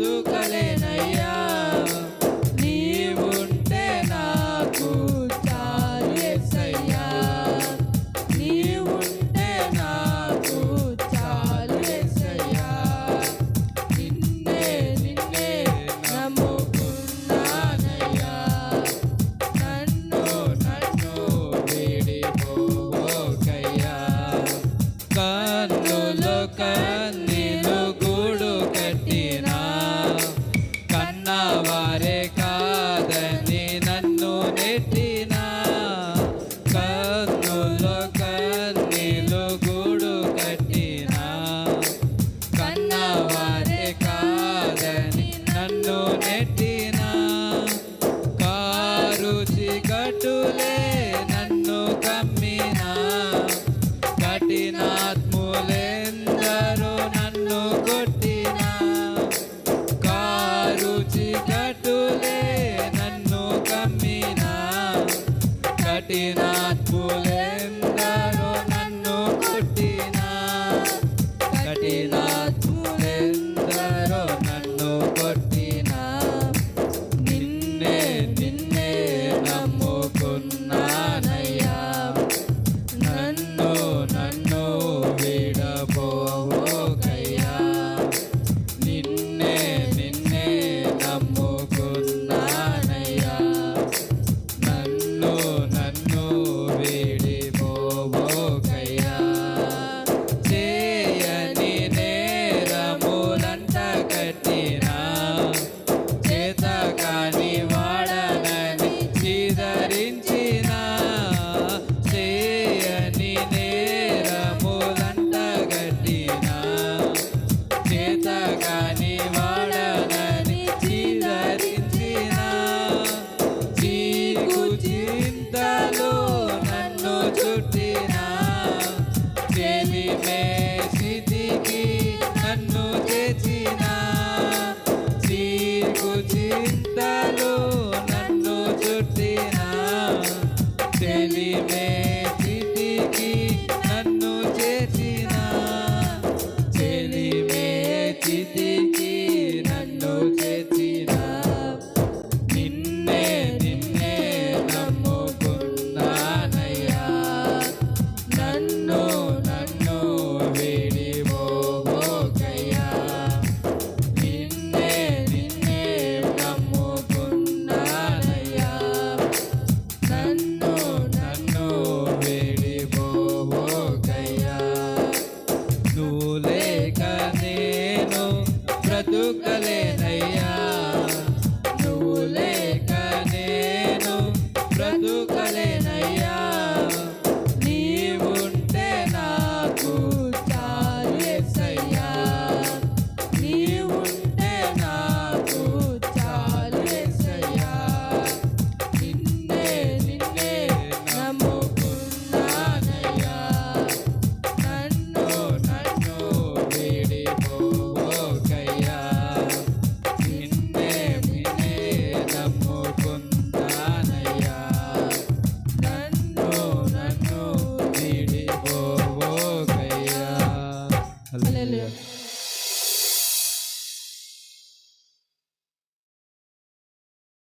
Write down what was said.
look చూచి కట్టులే నన్ను కమ్మిన. కఠినాత్ములెందరూ నన్ను కొట్టిన. కారుచి కట్టులే నన్ను కమ్మిన. కఠినాత్ములే esse de que నువ్వు Hallelujah.